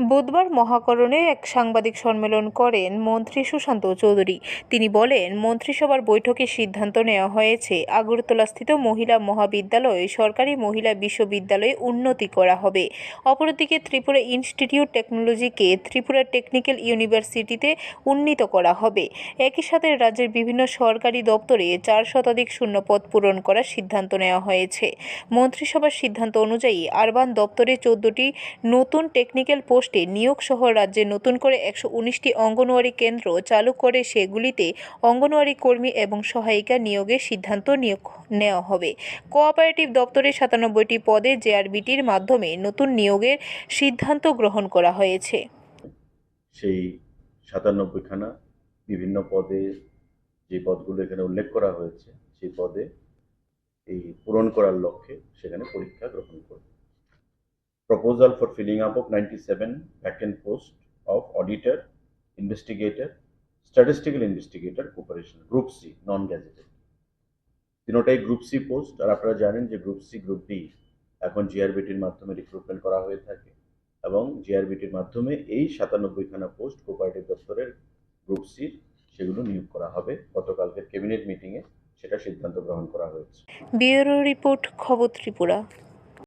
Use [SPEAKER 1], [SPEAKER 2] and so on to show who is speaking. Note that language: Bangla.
[SPEAKER 1] বুধবার মহাকরণে এক সাংবাদিক সম্মেলন করেন মন্ত্রী সুশান্ত চৌধুরী। তিনি বলেন, মন্ত্রিসভার বৈঠকে সিদ্ধান্ত নেওয়া হয়েছে, আগরতলাস্থিত মহিলা মহাবিদ্যালয়, সরকারি মহিলা বিশ্ববিদ্যালয়ে উন্নতি করা হবে। অপরদিকে ত্রিপুরা ইনস্টিটিউট টেকনোলজিকে ত্রিপুরা টেকনিক্যাল ইউনিভার্সিটিতে উন্নীত করা হবে। একই সাথে রাজ্যের বিভিন্ন সরকারি দপ্তরে চার শতাধিক শূন্যপদ পূরণ করার সিদ্ধান্ত নেওয়া হয়েছে। মন্ত্রিসভার সিদ্ধান্ত অনুযায়ী আরবান দপ্তরে চোদ্দটি নতুন টেকনিক্যাল পোস্টে নিয়োগ সহ রাজ্যে নতুন করে একশো উনিশটি অঙ্গনওয়াড়ি কেন্দ্র চালু করে সেগুলিতে অঙ্গনওয়াড়ি কর্মী এবং সহায়িকা নিয়োগের সিদ্ধান্ত নিয়োগ নেওয়া হবে। কোঅপারেটিভ দপ্তরে সাতানব্বইটি পদে জেআরবিটির মাধ্যমে নতুন নিয়োগের সিদ্ধান্ত গ্রহণ করা হয়েছে।
[SPEAKER 2] সেই সাতানব্বইখানা বিভিন্ন পদে যে পদগুলো এখানে উল্লেখ করা হয়েছে, সেই পদে এই পূরণ করার লক্ষ্যে সেখানে পরীক্ষা গ্রহণ করবে। Filling up of ninety seven vacant post of auditor investigator statistical investigator cooperation group C non gazetted তিনোটাই group C post আর আপনারা জানেন যে গ্রুপ সি গ্রুপ ডি এখন জিআরবিটির মাধ্যমে রিক্রুটমেন্ট করা হয়ে থাকে এবং জিআরবিটির মাধ্যমে এই সাতানব্বইখানা পোস্ট কোপারেটিভ দপ্তরের গ্রুপ সির সেগুলো নিয়োগ করা হবে। গতকালকের ক্যাবিনেট মিটিংয়ে সেটা সিদ্ধান্ত গ্রহণ করা হয়েছে।
[SPEAKER 1] ব্যুরো রিপোর্ট খবর ত্রিপুরা।